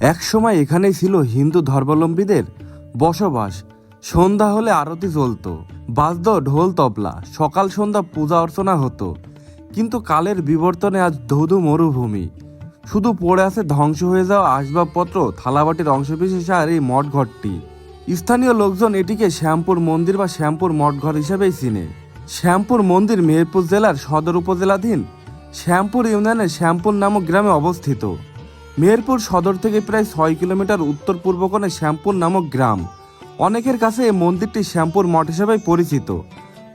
একসময় এখানেই ছিল হিন্দু ধর্মাবলম্বীদের বসবাস। সন্ধ্যা হলে আরতি চলতো। বাজদ ঢোল তবলা। সকাল সন্ধ্যা পূজা অর্চনা হতো। কিন্তু কালের বিবর্তনে আজ ধুধু মরুভূমি। শুধু পড়ে আছে ধ্বংস হয়ে যাওয়া আসবাবপত্র, থালাবাটির অংশবিশেষ আর এই মঠ ঘরটি। স্থানীয় লোকজন এটিকে শ্যামপুর মন্দির বা শ্যামপুর মঠঘর হিসেবেই চিনে। শ্যামপুর মন্দির মেহেরপুর জেলার সদর উপজেলাধীন শ্যামপুর ইউনিয়নের শ্যামপুর নামক গ্রামে অবস্থিত। মেহেরপুর সদর থেকে প্রায় ছয় কিলোমিটার উত্তর পূর্ব কোণে শ্যামপুর নামক গ্রাম। অনেকের কাছে এই মন্দিরটি শ্যামপুর মঠ হিসেবে পরিচিত।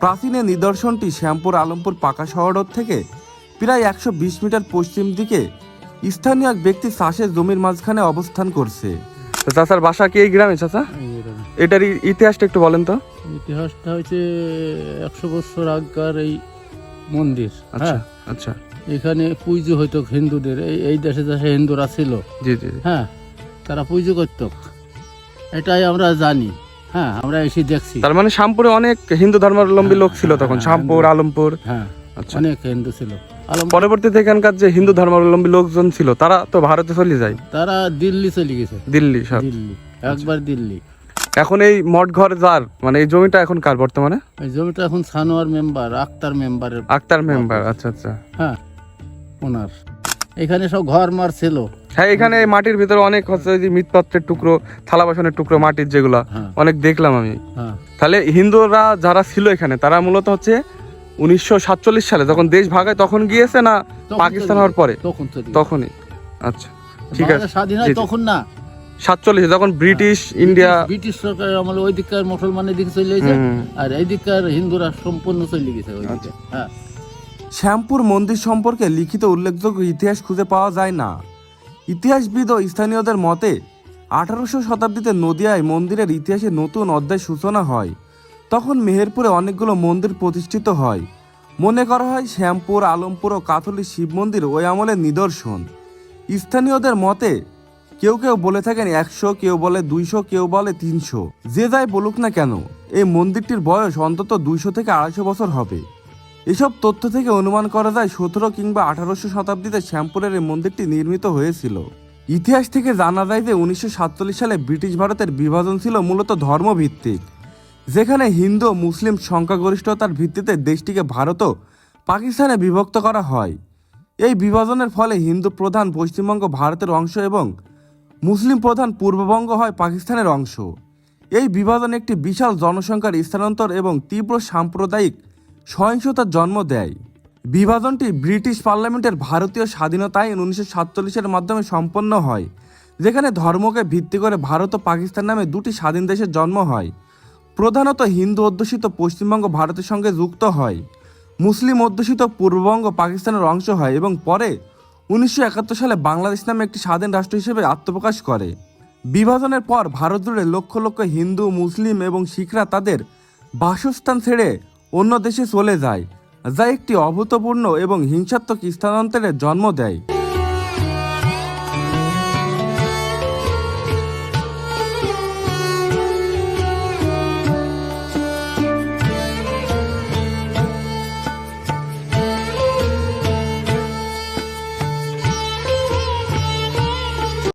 প্রাচীন নিদর্শনটি শ্যামপুর আলমপুর পাকা শহর থেকে প্রায় একশো বিশ মিটার পশ্চিম দিকে স্থানীয় এক ব্যক্তি চাষের জমির মাঝখানে অবস্থান করছে। চাচার বাসা কি এই গ্রামে চাচা? এটার ইতিহাসটা একটু বলেন তো। ইতিহাসটা হচ্ছে একশো বছর আগকার এই মন্দির আচ্ছা হ্যাঁ আচ্ছা। এখানে পুজো হইতো হিন্দুদের। এই এই দেশে দেশে হিন্দুরা ছিল। জি জি জি। হ্যাঁ তারা পুজো করত। এটাই আমরা জানি। হ্যাঁ আমরা এসে দেখছি। তার মানে শ্যামপুরে অনেক হিন্দু ধর্মাবলম্বী লোক ছিল তখন। হ্যাঁ, শ্যামপুর আলমপুর। হ্যাঁ আচ্ছা। অনেক হিন্দু ছিল। পরবর্তীতে এখানকার যে হিন্দু ধর্মাবলম্বী লোকজন ছিল তারা তো ভারতে চলে যায়? তারা দিল্লি চলে গেছে। দিল্লি দিল্লি। একবার দিল্লি। এখন এই মঠ ঘর যার? মানে এই জমিটা এখন কার বর্তমানে? এই জমিটা এখন সানোয়ার মেম্বার আক্তার মেম্বারের আক্তার মেম্বার আচ্ছা আচ্ছা। হ্যাঁ। ওনার। এখানে সব ঘর মার ছিল। হ্যাঁ এখানে মাটির ভিতরে অনেক হচ্ছে যে মৃৎপাত্রের টুকরো থালা বাসনের টুকরো মাটির যেগুলা হ্যাঁ। অনেক দেখলাম আমি। হ্যাঁ। তাহলে হিন্দুরা যারা ছিল এখানে তারা মূলত হচ্ছে উনিশশো সাতচল্লিশ সালে যখন দেশ ভাগায় তখন গিয়েছে না পাকিস্তান হওয়ার পরে। তখনই। আচ্ছা ঠিক আছে। স্বাধীন হয়। তখন না। সাতচল্লিশে যখন ব্রিটিশ ইন্ডিয়া ব্রিটিশ সরকার আমলে ওই দিককার মুসলমানের দিকে চলে গেছে আর এই দিককার হিন্দুরা সম্পূর্ণ চলে গেছে ওই দিকে। হ্যাঁ। শ্যামপুর মন্দির সম্পর্কে লিখিত উল্লেখযোগ্য ইতিহাস খুঁজে পাওয়া যায় না। ইতিহাসবিদ ও স্থানীয়দের মতে, আঠারোশো শতাব্দীতে নদিয়ায় মন্দিরের ইতিহাসে নতুন অধ্যায় সূচনা হয়। তখন মেহেরপুরে অনেকগুলো মন্দির প্রতিষ্ঠিত হয়। মনে করা হয় শ্যামপুর, আলমপুর ও কাথলিক শিব মন্দির ওই আমলের নিদর্শন। স্থানীয়দের মতে, কেউ কেউ বলে থাকেন একশো, কেউ বলে দুইশো, কেউ বলে তিনশো। যে যাই বলুক না কেন, এই মন্দিরটির বয়স অন্তত দুইশো থেকে আড়াইশো বছর হবে। এসব তথ্য থেকে অনুমান করা যায় সতেরো কিংবা আঠারোশো শতাব্দীতে শ্যামপুরের এই মন্দিরটি নির্মিত হয়েছিল। ইতিহাস থেকে জানা যায় যে উনিশশো সাতচল্লিশ সালে ব্রিটিশ ভারতের বিভাজন ছিল মূলত ধর্মভিত্তিক, যেখানে হিন্দু মুসলিম সংখ্যাগরিষ্ঠতার ভিত্তিতে দেশটিকে ভারত ও পাকিস্তানে বিভক্ত করা হয়। এই বিভাজনের ফলে হিন্দু প্রধান পশ্চিমবঙ্গ ভারতের অংশ এবং মুসলিম প্রধান পূর্ববঙ্গ হয় পাকিস্তানের অংশ। এই বিভাজন একটি বিশাল জনসংখ্যার স্থানান্তর এবং তীব্র সাম্প্রদায়িক সহিংসতার জন্ম দেয়। বিভাজনটি ব্রিটিশ পার্লামেন্টের ভারতীয় স্বাধীনতা আইন উনিশশো সাতচল্লিশের মাধ্যমে সম্পন্ন হয়, যেখানে ধর্মকে ভিত্তি করে ভারত ও পাকিস্তান নামে দুটি স্বাধীন দেশের জন্ম হয়। প্রধানত হিন্দু অধ্যুষিত পশ্চিমবঙ্গ ভারতের সঙ্গে যুক্ত হয়, মুসলিম অধ্যুষিত পূর্ববঙ্গ পাকিস্তানের অংশ হয় এবং পরে উনিশশো একাত্তর সালে বাংলাদেশ নামে একটি স্বাধীন রাষ্ট্র হিসেবে আত্মপ্রকাশ করে। বিভাজনের পর ভারত জুড়ে লক্ষ লক্ষ হিন্দু, মুসলিম এবং শিখরা তাদের বাসস্থান ছেড়ে অন্য দেশে চলে যায় যা একটি অভূতপূর্ণ এবং হিংসাত্মক স্থানান্তরের জন্ম দেয়।